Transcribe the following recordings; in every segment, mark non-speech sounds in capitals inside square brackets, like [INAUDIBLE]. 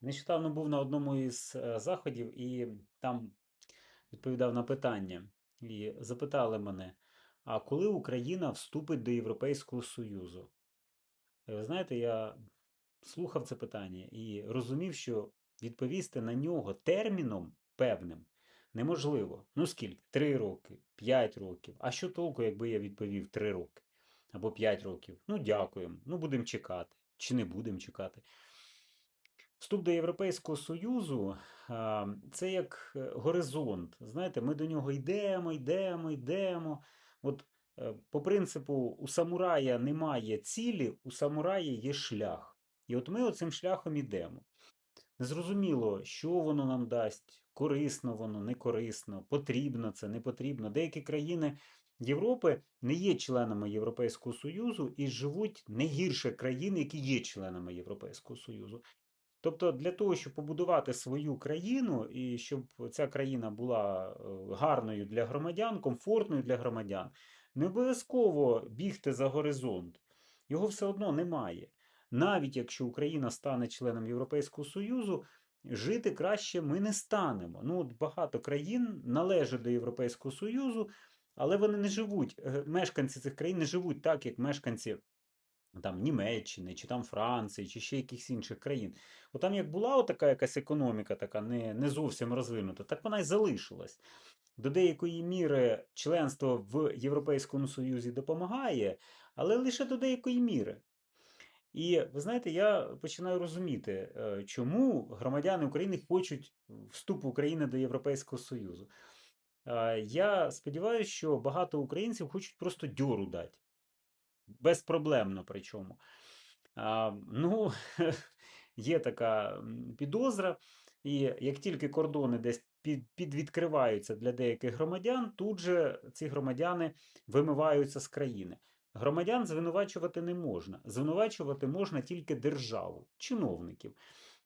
Нещодавно був на одному із е, заходів і там відповідав на питання. І запитали мене: а коли Україна вступить до Європейського Союзу? І ви знаєте, я слухав це питання і розумів, що відповісти на нього терміном певним неможливо. Ну скільки? Три роки, п'ять років. А що толку, якби я відповів три роки або п'ять років? Ну, дякуємо. Ну, будемо чекати. Чи не будемо чекати? Вступ до Європейського Союзу це як е, горизонт. Знаєте, ми до нього йдемо, йдемо, йдемо. От е, по принципу, у самурая немає цілі, у самурая є шлях. І от ми оцим шляхом йдемо. Незрозуміло, що воно нам дасть, корисно воно, не корисно, потрібно це, не потрібно. Деякі країни Європи не є членами Європейського Союзу і живуть не гірше країн, які є членами Європейського Союзу. Тобто для того, щоб побудувати свою країну і щоб ця країна була е, гарною для громадян, комфортною для громадян, не обов'язково бігти за горизонт. Його все одно немає. Навіть якщо Україна стане членом Європейського Союзу, жити краще ми не станемо. Ну, от Багато країн належать до Європейського Союзу, але вони не живуть, е, мешканці цих країн не живуть так, як мешканці там Німеччини, чи там Франції, чи ще якихось інших країн. От там як була така якась економіка, така не, не зовсім розвинута, так вона й залишилась. До деякої міри членство в Європейському Союзі допомагає, але лише до деякої міри. І ви знаєте, я починаю розуміти, е, чому громадяни України хочуть вступу України до Європейського Союзу. Е, я сподіваюся, що багато українців хочуть просто дьору дати. Безпроблемно причому. А, Ну, [LAUGHS] є така підозра, і як тільки кордони десь підвідкриваються для деяких громадян, тут же ці громадяни вимиваються з країни. Громадян звинувачувати не можна. Звинувачувати можна тільки державу, чиновників,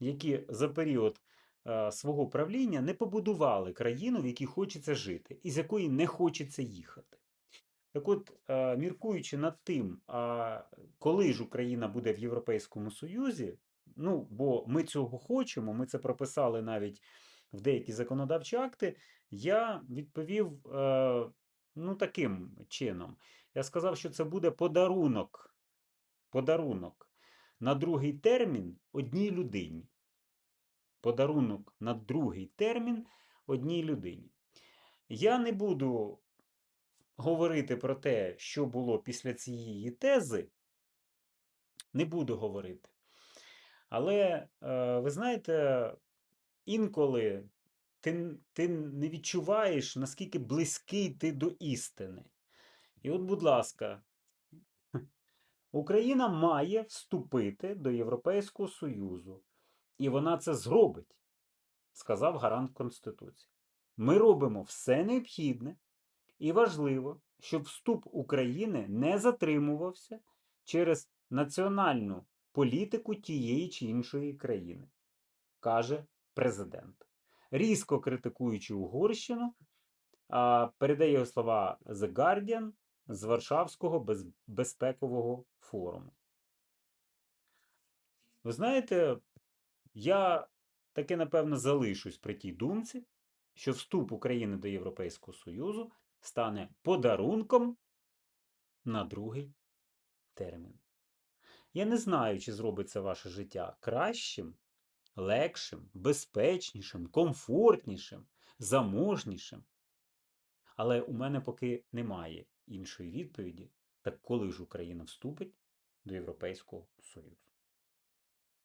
які за період е, свого правління не побудували країну, в якій хочеться жити, і з якої не хочеться їхати. Так от, е, міркуючи над тим, коли ж Україна буде в Європейському Союзі, ну, бо ми цього хочемо, ми це прописали навіть в деякі законодавчі акти, я відповів е, ну, таким чином. Я сказав, що це буде подарунок. Подарунок на другий термін одній людині. Подарунок на другий термін одній людині. Я не буду говорити про те, що було після цієї тези, не буду говорити. Але, е, ви знаєте, інколи ти, ти не відчуваєш, наскільки близький ти до істини. І от, будь ласка, Україна має вступити до Європейського Союзу. І вона це зробить, сказав гарант Конституції. Ми робимо все необхідне і важливо, щоб вступ України не затримувався через національну політику тієї чи іншої країни, каже президент. Різко критикуючи Угорщину, передає його слова The Guardian з Варшавського безпекового форуму. Ви знаєте, я таки, напевно, залишусь при тій думці, що вступ України до Європейського Союзу стане подарунком на другий термін. Я не знаю, чи зробить це ваше життя кращим, легшим, безпечнішим, комфортнішим, заможнішим. Але у мене поки немає іншої відповіді, так коли ж Україна вступить до Європейського Союзу.